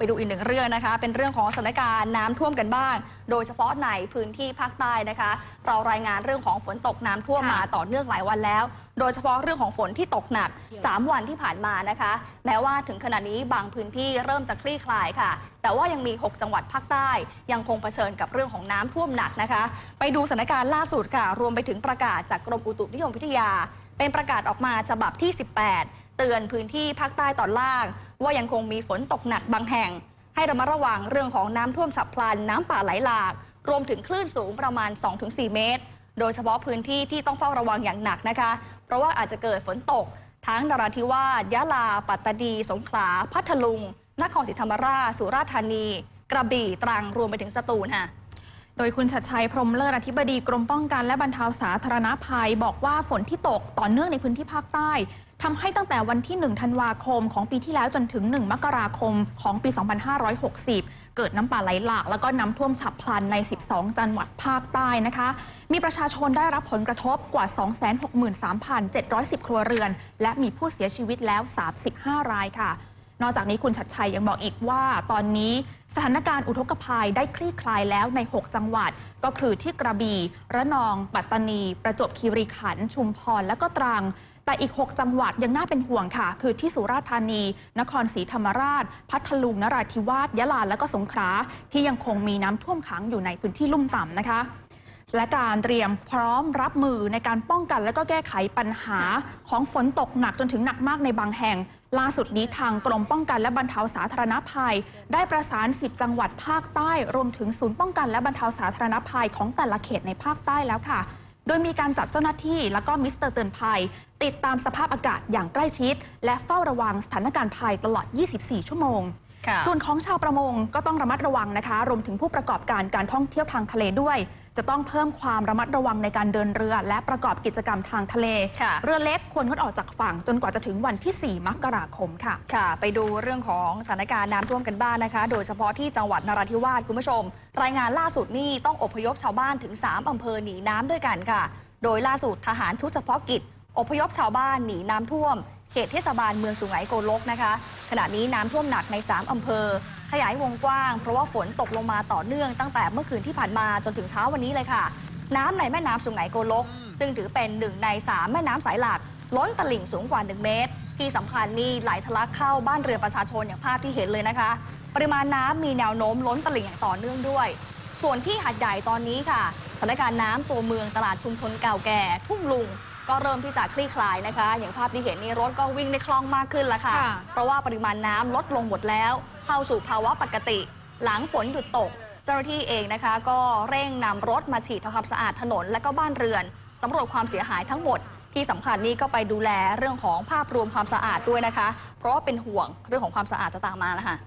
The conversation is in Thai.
ไปดูอีกหนึ่งเรื่องนะคะ เป็นเรื่องของสถานการณ์น้ำท่วมกันบ้าง โดยเฉพาะในพื้นที่ภาคใต้นะคะ เรารายงานเรื่องของฝนตกน้ำท่วมค่ะมาต่อเนื่องหลายวันแล้ว โดยเฉพาะเรื่องของฝนที่ตกหนัก 3 วันที่ผ่านมานะคะ แม้ว่าถึงขณะนี้บางพื้นที่เริ่มจะคลี่คลายค่ะ แต่ว่ายังมี 6 จังหวัดภาคใต้ ยังคงเผชิญกับเรื่องของน้ำท่วมหนักนะคะ ไปดูสถานการณ์ล่าสุดค่ะ รวมไปถึงประกาศจากกรมอุตุนิยมวิทยา เป็นประกาศออกมาฉบับที่ 18 เตือนพื้นที่ภาคใต้ตอนล่าง ว่ายังคงมีฝนตกหนักบางแห่ง ให้ระมัดระวังเรื่องของน้ำท่วมฉับพลัน น้ำป่าไหลหลาก รวมถึงคลื่นสูงประมาณ 2-4 เมตร โดยเฉพาะพื้นที่ที่ต้องเฝ้าระวังอย่างหนักนะคะ เพราะว่าอาจจะเกิดฝนตก ทั้งนราธิวาสยะลา ปัตตานี สงขลา พัทลุง นครศรีธรรมราช สุราษฎร์ธานี กระบี่ ตรัง รวมไปถึงสตูลค่ะ โดยคุณชัดชัยพรมเลิศอธิบดีกรมป้องกันและบรรเทาสาธารณภัย บอกว่าฝนที่ตกต่อเนื่องในพื้นที่ภาคใต้ทำให้ตั้งแต่วันที่ 1 ธันวาคมของปีที่แล้วจนถึง 1 มกราคมของปี 2560 เกิดน้ำป่าไหลหลาก แล้วก็น้ำท่วมฉับพลันใน 12 จังหวัดภาคใต้นะคะ มีประชาชนได้รับผลกระทบกว่า 263,710 ครัวเรือน และมีผู้เสียชีวิตแล้ว 35 รายค่ะ นอกจากนี้คุณชัดชัยยังบอกอีกว่า ตอนนี้สถานการณ์อุทกภัยได้คลี่คลายแล้วใน 6 จังหวัด ก็คือที่กระบี่ระนอง ปัตตานี ประจวบคีรีขันธ์ชุมพรและก็ตรัง แต่อีก 6 จังหวัดยังน่าเป็นห่วงค่ะ คือที่สุราษฎร์ธานี นครศรีธรรมราช พัทลุงนราธิวาสยะลาและก็สงขลาที่ยังคงมีน้ำท่วมขังอยู่ในพื้นที่ลุ่มต่ำนะคะ และการเตรียมพร้อมรับมือในการป้องกัน และก็แก้ไขปัญหาของฝนตกหนักจนถึงหนักมากในบางแห่ง ล่าสุดนี้ทางกรมป้องกันและบรรเทาสาธารณภัย ได้ประสาน 10 จังหวัดภาคใต้ รวมถึงศูนย์ป้องกันและบรรเทาสาธารณภัยของแต่ละเขตในภาคใต้แล้วค่ะ โดยมีการจัดเจ้าหน้าที่แล้วก็มิสเตอร์เตือนภัย ติดตามสภาพอากาศอย่างใกล้ชิด และเฝ้าระวังสถานการณ์ภัยตลอด 24 ชั่วโมง ส่วนของชาวประมงก็ต้องระมัดระวังนะคะ รวมถึงผู้ประกอบการการท่องเที่ยวทางทะเลด้วย จะต้องเพิ่มความระมัดระวังในการเดินเรือ และประกอบกิจกรรมทางทะเลค่ะเรือเล็กควรงดออกจากฝั่งจนกว่าจะถึงวันที่ 4 มกราคมค่ะ ค่ะ ไปดูเรื่องของสถานการณ์น้ำท่วมกันบ้างนะคะ โดยเฉพาะที่จังหวัดนราธิวาสคุณผู้ชม รายงานล่าสุดนี่ต้องอพยพชาวบ้านถึง 3 อำเภอหนีน้ำด้วยกันค่ะ โดยล่าสุดทหารชุดเฉพาะกิจอพยพชาวบ้านหนีน้ำท่วม เขตเทศบาลเมืองสุไหงโกลกนะคะ ขณะนี้น้ำท่วมหนักใน 3อำเภอ ขยายวงกว้าง เพราะว่าฝนตกลงมาต่อเนื่องตั้งแต่เมื่อคืนที่ผ่านมาจนถึงเช้าวันนี้เลยค่ะ น้ำในแม่น้ำสุไหงโกลก ซึ่งถือเป็นหนึ่งในสามแม่น้ำสายหลัก ล้นตลิ่งสูงกว่า 1 เมตร ที่สำคัญนี่ไหลทะลักเข้าบ้านเรือนประชาชนอย่างภาพที่เห็นเลยนะคะ ปริมาณน้ำมีแนวโน้มล้นตลิ่งอย่างต่อเนื่องด้วย ส่วนที่หัดใหญ่ตอนนี้ค่ะ สถานการณ์น้ำตัวเมืองตลาดชุมชนเก่าแก่ ทุ่งลุงก็เริ่มที่จะคลี่คลายนะคะ อย่างภาพที่เห็นนี่รถก็วิ่งได้คล่องมากขึ้นแล้วค่ะ ค่ะ เพราะว่าปริมาณน้ำลดลงหมดแล้ว เข้าสู่ภาวะปกติ หลังฝนหยุดตก เจ้าหน้าที่เองนะคะ ก็เร่งนำรถมาฉีดทำความสะอาดถนนและก็บ้านเรือนสำรวจความเสียหายทั้งหมด ที่สำคัญนี่ก็ไปดูแลเรื่องของภาพรวมความสะอาดด้วยนะคะ เพราะว่าเป็นห่วงเรื่องของความสะอาดจะตามมานะคะ